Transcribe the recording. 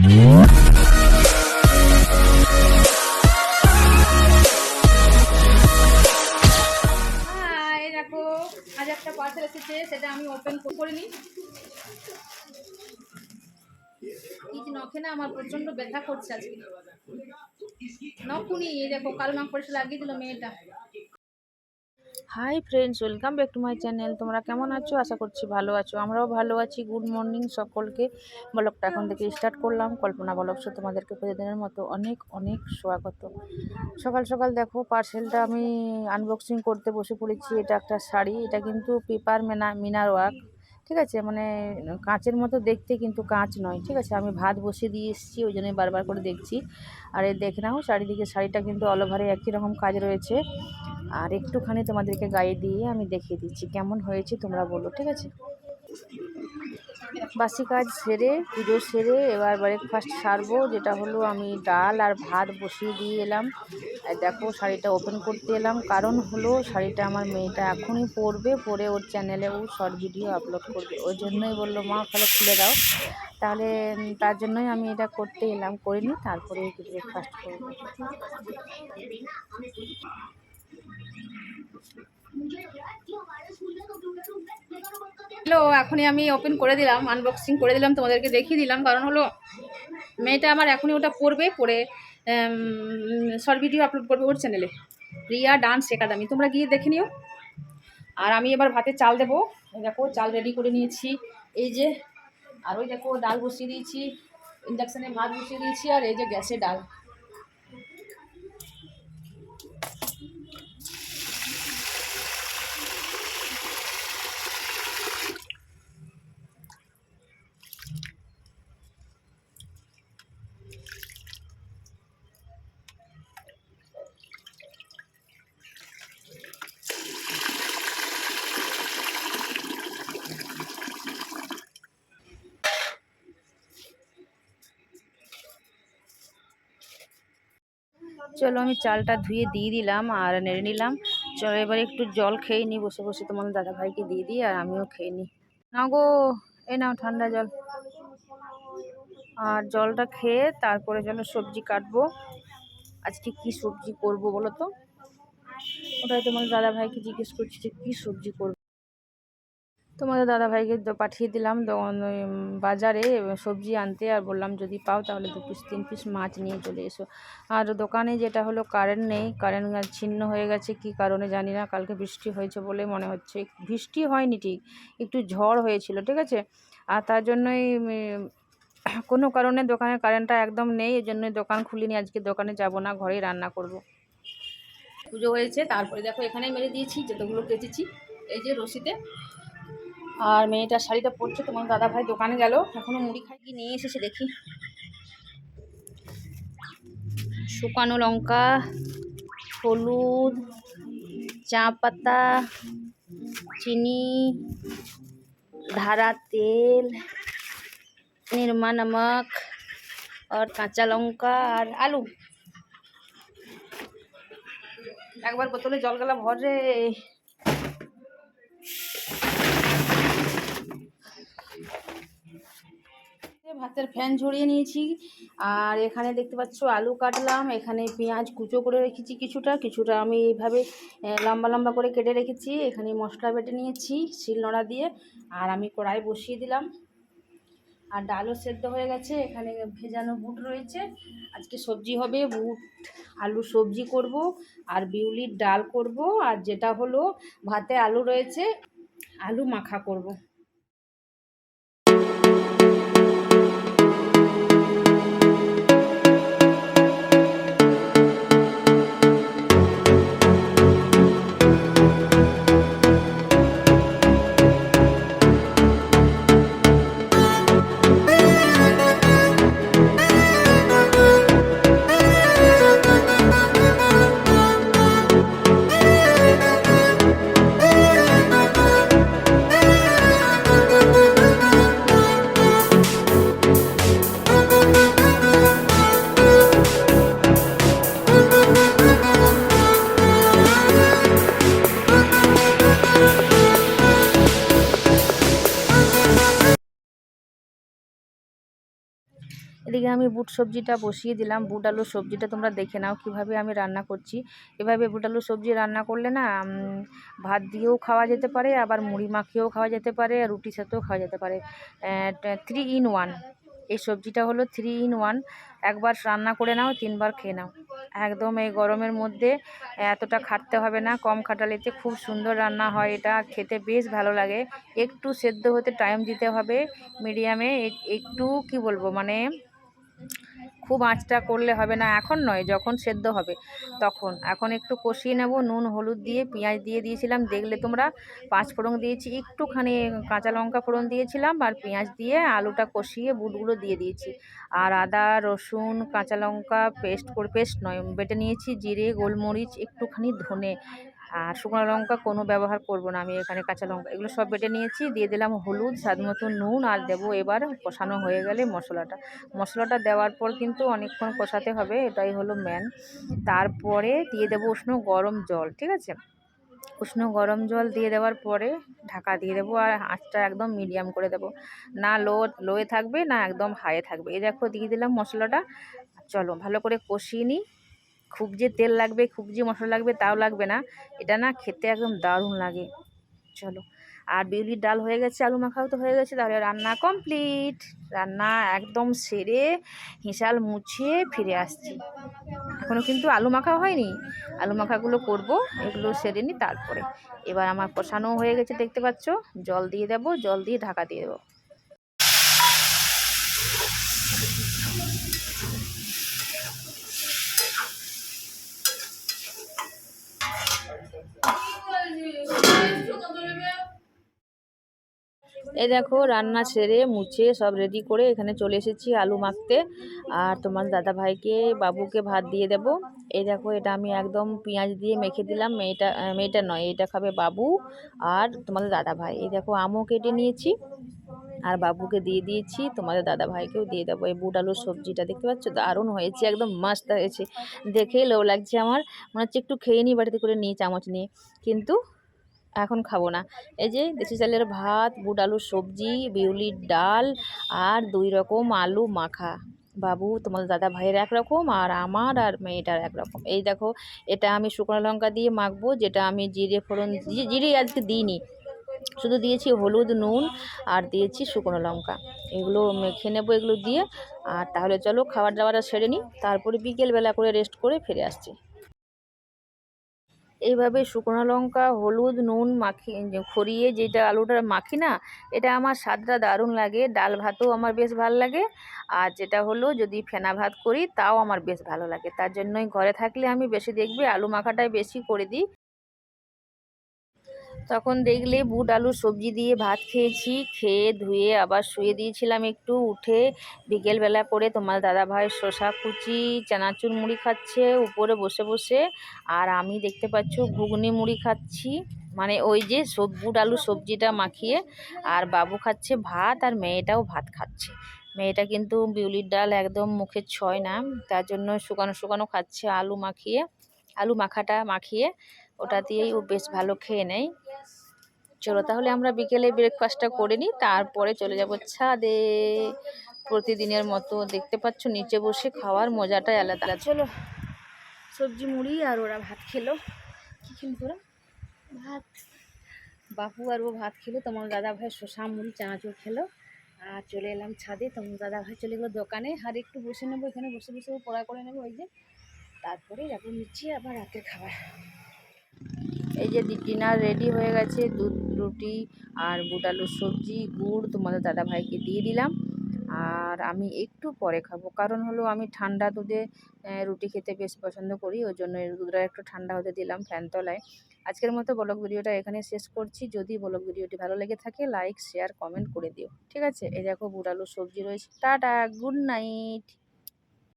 দেখো আজ একটা পার্সেল এসেছে, সেটা আমি ওপেন করিনি। এই যে নখে না, আমার প্রচণ্ড ব্যথা করছে আজকে। দেখো, কালো নখ পরিষ্কার লাগিয়ে দিল মেয়েটা। Hi friends welcome back to my channel তোমরা কেমন আছো? আশা করছি ভালো আছো। আমরাও ভালো আছি। গুড মর্নিং সকলকে। ব্লগটা এখন থেকে স্টার্ট করলাম। কল্পনা ব্লগস তোমাদেরকে প্রতিদিনের মতো অনেক অনেক স্বাগত। সকাল সকাল দেখো পার্সেলটা আমি আনবক্সিং করতে বসে পড়েছি। এটা একটা শাড়ি। এটা কিন্তু পেপার মেনা মিনার ওয়ার্ক ঠিক আছে? মানে কাঁচের মতো দেখতে কিন্তু কাঁচ নয়, ঠিক আছে? আমি ভাত বসিয়ে দিয়ে এসেছি, ওই জন্যই বারবার করে দেখছি। আর এই দেখে নাও, চারিদিকে, শাড়িটা কিন্তু অল ওভারে একই রকম কাজ রয়েছে। আর একটুখানি তোমাদেরকে গায়ে দিয়ে আমি দেখিয়ে দিচ্ছি, কেমন হয়েছে তোমরা বলো, ঠিক আছে? বাসি কাজ সেরে, পুজো সেরে, এবার ব্রেকফাস্ট সারবো, যেটা হলো আমি ডাল আর ভাত বসিয়ে দিয়ে এলাম। দেখো শাড়িটা ওপেন করতে এলাম। কারণ হলো শাড়িটা আমার মেয়েটা এখনই পরবে, পরে ওর চ্যানেলে ও শর্ট ভিডিও আপলোড করবে। ওই জন্যই বলল, মা, তাহলে খুলে দাও। তাহলে তার জন্যই আমি এটা করতে এলাম, করিনি। তারপরে ব্রেকফাস্ট করব। হ্যালো, এখনই আমি ওপেন করে দিলাম আনবক্সিং করে দিলাম, তোমাদেরকে দেখিয়ে দিলাম। কারণ হলো, মেয়েটা আমার এখনই ওটা পরবে পড়ে শর্ট ভিডিও আপলোড করবে ওর চ্যানেলে রিয়া ডান্স একাডেমি তোমরা গিয়ে দেখে নিও। আর আমি এবার ভাতে চাল দেবো। দেখো, চাল রেডি করে নিয়েছি। এই যে, আর ওই দেখো, ডাল বসিয়ে দিয়েছি। ইন্ডাকশানে ভাত বসিয়ে দিয়েছি, আর এই যে গ্যাসে ডাল। চলো আমি চালটা ধুয়ে দিয়ে দিলাম আর নেড়ে নিলাম। চলো এবার একটু জল খেয়ে নিই বসে বসে তোমার দাদা ভাইকে দিয়ে দিই আর আমিও খেয়ে নিই নাও গো, এই নাও ঠান্ডা জল। আর জলটা খেয়ে তারপরে যেন সবজি কাটবো। আজকে কি সবজি করব বলো তো? ওটাই তোমার দাদা ভাইকে জিজ্ঞেস করছি যে কী সবজি করব। তোমাদের দাদা ভাইকে তো পাঠিয়ে দিলাম। দোকান- বাজারে সবজি আনতে আর বললাম, যদি পাও তাহলে দু পিস, তিন পিস মাছ নিয়ে চলে এসো। আর দোকানে যেটা হলো কারেন্ট নেই। কারেন্ট ছিন্ন হয়ে গেছে, কি কারণে জানি না। কালকে বৃষ্টি হয়েছে বলে মনে হচ্ছে। বৃষ্টি হয়নি ঠিক, একটু ঝড় হয়েছিল, ঠিক আছে? আর তার জন্যই কোনো কারণে দোকানের কারেন্টটা একদম নেই। এই জন্যই দোকান খুলিনি। আজকে দোকানে যাব না, ঘরেই রান্না করব। পুজো হয়েছে, তারপরে দেখো এখানে মেরে দিয়েছি, যতগুলো কেচেছি এই যে রশিতে আর মেয়েটার শাড়িটা পরছে তোমার দাদা ভাই দোকানে গেল। এখনও মুড়ি খাই কি নিয়ে এসেছে দেখি। শুকানো লঙ্কা, হলুদ চা পাতা চিনি, ধারা তেল, নির্মা নমক, আর কাঁচা লঙ্কা আর আলু। একবার বোতলে জল গেলা ভর। ভাতের ফ্যান ঝরিয়ে নিয়েছি। আর এখানে দেখতে পাচ্ছ আলু কাটলাম, এখানে পেঁয়াজ কুচো করে রেখেছি কিছুটা কিছুটা আমি এইভাবে লম্বা লম্বা করে কেটে রেখেছি। এখানে মশলা বেটে নিয়েছি শিলনোড়া দিয়ে, আর আমি কড়াই বসিয়ে দিলাম। আর ডালও সেদ্ধ হয়ে গেছে, এখানে ভেজানো বুট রয়েছে। আজকে সবজি হবে বুট আলু সবজি করব, আর বিউলির ডাল করব, আর যেটা হলো ভাতে আলু রয়েছে, আলু মাখা করব। এদিকে আমি বুট সবজিটা বসিয়ে দিলাম। বুট আলুর সবজিটা তোমরা দেখে নাও কীভাবে আমি রান্না করছি। এভাবে বুট আলুর সবজি রান্না করলে না ভাত দিয়েও খাওয়া যেতে পারে, আবার মুড়ি মাখিয়েও খাওয়া যেতে পারে রুটির সাথেও খাওয়া যেতে পারে। থ্রি ইন ওয়ান এই সবজিটা হলো থ্রি ইন ওয়ান একবার রান্না করে নাও, তিনবার খেয়ে নাও। একদম এই গরমের মধ্যে এতটা খাটতে হবে না। কম খাটালিতে খুব সুন্দর রান্না হয় এটা। খেতে বেশ ভালো লাগে। একটু সেদ্ধ হতে টাইম দিতে হবে। মিডিয়ামে একটু কি বলব মানে খুব আঁচটা করলে হবে না, এখন নয়, যখন সেদ্ধ হবে তখন। এখন একটু কষিয়ে নেব, নুন, হলুদ দিয়ে, পেঁয়াজ দিয়ে দিয়েছিলাম, দেখলে তোমরা পাঁচ ফোড়ন দিয়েছি, একটুখানি কাঁচা লঙ্কা ফোড়ন দিয়েছিলাম আর পেঁয়াজ দিয়ে আলুটা কষিয়ে বুটগুলো দিয়ে দিয়েছি। আর আদা, রসুন, কাঁচা লঙ্কা, পেস্ট করে পেস্ট নয়, বেটে নিয়েছি, জিরে, গোলমরিচ, একটুখানি ধনে আর শুকনো লঙ্কা কোনো ব্যবহার করব না, আমি এখানে কাঁচা লঙ্কা, এগুলো সব বেটে নিয়েছি, দিয়ে দিলাম হলুদ, স্বাদ মতো নুন, আর দেবো এবার কষানো হয়ে গেলে মশলাটা। মশলাটা দেওয়ার পর কিন্তু অনেকক্ষণ কষাতে হবে, এটাই হলো ম্যান তারপরে দিয়ে দেবো উষ্ণ গরম জল, ঠিক আছে? উষ্ণ গরম জল দিয়ে দেওয়ার পরে ঢাকা দিয়ে দেবো আর আঁচটা একদম মিডিয়াম করে দেবো। না লো লোয়ে থাকবে, না একদম হাইয়ে থাকবে। এই দেখো, দিয়ে দিলাম মশলাটা। চলো, ভালো করে কষিয়ে নিই। খুব যে তেল লাগবে, খুব যে মশলা লাগবে তাও লাগবে না। এটা না খেতে একদম দারুণ লাগে। চলো। আর বিউলির ডাল হয়ে গেছে, আলু মাখাও তো হয়ে গেছে, তাহলে রান্না কমপ্লিট। রান্না একদম সেরে হিসাল মুছিয়ে ফিরে আসছি। এখনও কিন্তু আলু মাখা হয়নি। আলু মাখাগুলো করব, এগুলো সেরে নিই তারপরে। এবার আমার কষানো হয়ে গেছে, দেখতে পাচ্ছ? জল দিয়ে দেবো, জল দিয়ে ঢাকা দিয়ে দেবো। এই দেখো, রান্না ছেড়ে মুছে সব রেডি করে এখানে চলে এসেছি আলু মাখতে। আর তোমার দাদা ভাইকে বাবুকে ভাত দিয়ে দেব। এই দেখো, এটা আমি একদম পেঁয়াজ দিয়ে মেখে দিলাম। মেয়েটা মেয়েটা নয়, এটা খাবে বাবু আর তোমাদের দাদা ভাই এই দেখো, আমও কেটে নিয়েছি। আর বাবুকে দিয়ে দিয়েছি, তোমাদের দাদা ভাইকেও দিয়ে দেবো। এই বুট আলুর সবজিটা দেখতে পাচ্ছ? দারুণ হয়েছে, একদম মাস্ত হয়েছে। দেখেই লোভ লাগছে আমার। মনে হচ্ছে একটু খেয়ে নিই, বাড়িতে করে নিই, চামচ নিয়ে। কিন্তু এখন খাব না। এই যে দেশি চালের ভাত, বুট আলুর সবজি, বিউলির ডাল আর দুই রকম আলু মাখা। বাবু, তোমাদের দাদা ভাইয়ের একরকম আর আমার আর মেয়েটার একরকম। এই দেখো, এটা আমি শুকনো লঙ্কা দিয়ে মাখবো, যেটা আমি জিরে ফোড়ন জিরে আজকে দিইনি। শুধু দিয়েছি হলুদ, নুন আর দিয়েছি শুকনো লঙ্কা। এগুলো মেখে নেব, এগুলো দিয়ে। আর তাহলে চলো খাবার দাবারটা সেরে নিই। তারপরে বিকেলবেলা করে রেস্ট করে ফিরে আসছি। এইভাবে শুকনো লঙ্কা, হলুদ, নুন মাখি খড়িয়ে যেটা আলুটা মাখি না, এটা আমার স্বাদটা দারুণ লাগে। ডাল ভাতও আমার বেশ ভালো লাগে। আর যেটা হলো যদি ফেনা ভাত করি, তাও আমার বেশ ভালো লাগে। তার জন্যই ঘরে থাকলে আমি বেশি দেখবে, আলু মাখাটাই বেশি করে দিই। তখন দেখলে বুট আলু সবজি দিয়ে ভাত খেয়েছি, খেয়ে ধুয়ে আবার শুয়ে দিয়েছিলাম একটু, উঠে বিকেলবেলা করে তোমার দাদা ভাই শসা কুচি, চানাচুর মুড়ি খাচ্ছে, উপরে বসে বসে, আর আমি দেখতে পাচ্ছ ঘুগনি মুড়ি খাচ্ছি মানে ওই যে সব বুট আলু সবজিটা মাখিয়ে, আর বাবু খাচ্ছে ভাত, আর মেয়েটাও ভাত খাচ্ছে। মেয়েটা কিন্তু বিউলির ডাল একদম মুখে ছয় না, তার জন্য শুকানো শুকানো খাচ্ছে, আলু মাখিয়ে, আলু মাখাটা মাখিয়ে, ওটা দিয়েই ও বেশ ভালো খেয়ে নেয়। চলো তাহলে আমরা বিকেলে ব্রেকফাস্টটা করে নিই, তারপরে চলে যাব ছাদে। প্রতিদিনের মতো দেখতে পাচ্ছ, নিচে বসে খাওয়ার মজাটাই আলাদা। চলো, সবজি মুড়ি আর ওরা ভাত খেলো। কী খেলো তোরা? ভাত। বাপু আর ও ভাত খেলো, তোমার দাদা ভাই শশা মুড়ি, চানাচুর খেলো। আর চলে এলাম ছাদে, তোমার দাদা ভাই চলে গেলো দোকানে। আর একটু বসে নেব, এখানে বসে বসে ও পড়া করে নেব, ওই যে। তারপরে যাব নিচে আবার রাতের খাবার। এই যে ডিনার রেডি হয়ে গেছে, দুধ, রুটি আর বুট আলুর সবজি, গুড় তোমাদের দাদা ভাইকে দিয়ে দিলাম। আর আমি একটু পরে খাব, কারণ হলো আমি ঠান্ডা দুধে রুটি খেতে বেশ পছন্দ করি, ওই জন্য দুধটা একটু ঠান্ডা হতে দিলাম ফ্যান তলায়। আজকের মতো ব্লগ ভিডিওটা এখানে শেষ করছি, যদি ব্লগ ভিডিওটি ভালো লেগে থাকে, লাইক, শেয়ার, কমেন্ট করে দিও। ঠিক আছে, এই দেখো আলুর সবজি রয়েছে। Tata, good night.